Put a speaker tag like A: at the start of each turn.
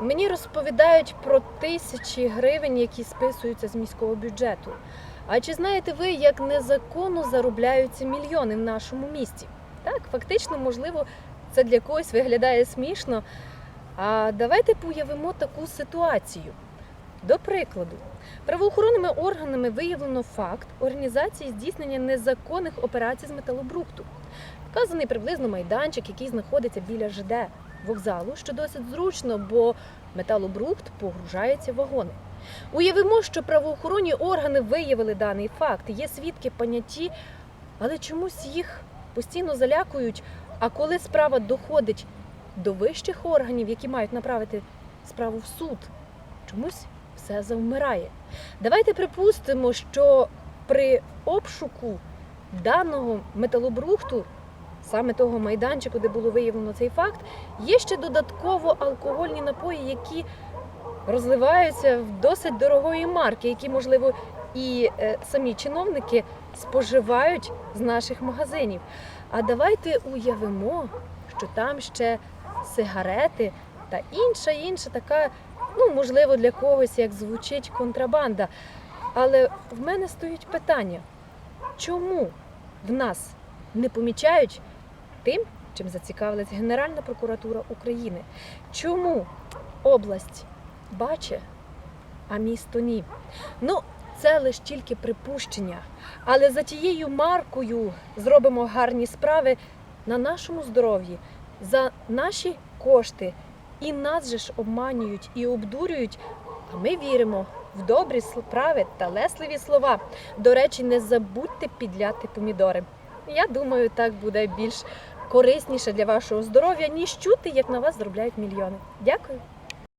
A: Мені розповідають про тисячі гривень, які списуються з міського бюджету. А чи знаєте ви, як незаконно заробляються мільйони в нашому місті? Так, фактично, можливо, це для когось виглядає смішно. А давайте уявимо таку ситуацію. До прикладу, правоохоронними органами виявлено факт організації здійснення незаконних операцій з металобрухту. Вказаний приблизно майданчик, який знаходиться біля ЖД вокзалу, що досить зручно, бо металобрухт погружається в вагони. Уявимо, що правоохоронні органи виявили даний факт, є свідки поняті, але чомусь їх постійно залякують. А коли справа доходить до вищих органів, які мають направити справу в суд, чомусь все завмирає. Давайте припустимо, що при обшуку даного металобрухту, саме того майданчику, де було виявлено цей факт, є ще додатково алкогольні напої, які розливаються в досить дорогої марки, які, можливо, і е, самі чиновники споживають з наших магазинів. А давайте уявимо, що там ще сигарети та інша, інша така, ну, можливо, для когось як звучить контрабанда. Але в мене стоїть питання: чому в нас не помічають тим, чим зацікавилась Генеральна прокуратура України? Чому область бачить, а місто ні? Ну, це лише тільки припущення. Але за тією маркою зробимо гарні справи на нашому здоров'ї, за наші кошти. І нас же ж обманюють і обдурюють. А ми віримо в добрі справи та лесливі слова. До речі, не забудьте підляти помідори. Я думаю, так буде більш корисніше для вашого здоров'я, ніж чути, як на вас зробляють мільйони. Дякую.